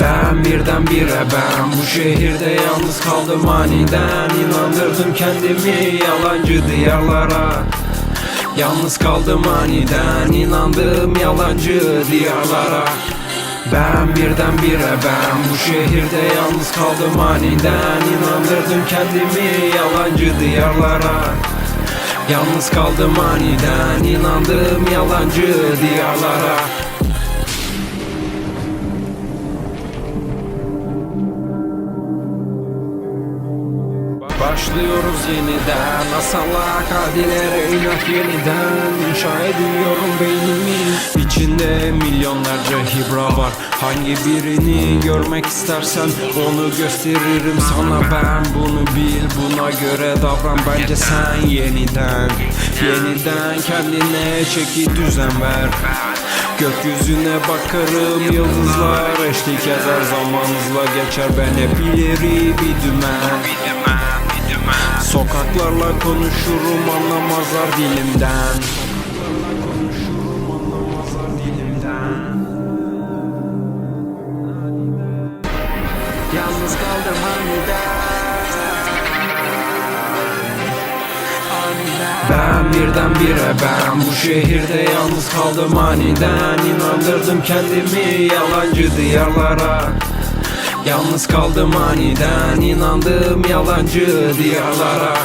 Ben birden bire ben Bu şehirde yalnız kaldım aniden. İnandırdım kendimi yalancı diyarlara. Yalnız kaldım aniden inandım yalancı diyarlara. Ben birden bire ben bu şehirde yalnız kaldım aniden. İnandırdım kendimi yalancı diyarlara. Yalnız kaldım aniden inandım yalancı diyarlara. Başlıyoruz yeniden Asalak adilere inat yeniden. İnşa ediyorum beynimin içinde milyonlarca hibra var. Hangi birini görmek istersen onu gösteririm sana. Ben bunu bil buna göre davran. Bence sen yeniden Yeniden kendine çeki düzen ver. Gökyüzüne bakarım yıldızlar eşlik eder. Zaman hızla geçer ben hep ileri bir dümen. Sokaklarla konuşurum anlamazlar dilimden Yalnız kaldım aniden. Ben ben bu şehirde yalnız kaldım aniden. İnandırdım kendimi yalancı diyarlara. Yalnız kaldım aniden inandım yalancı diyarlara.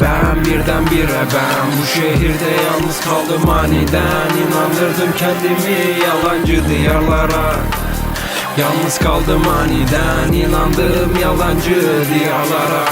Ben birdenbire ben bu şehirde yalnız kaldım aniden. İnandırdım kendimi yalancı diyarlara Yalnız kaldım aniden inandım yalancı diyarlara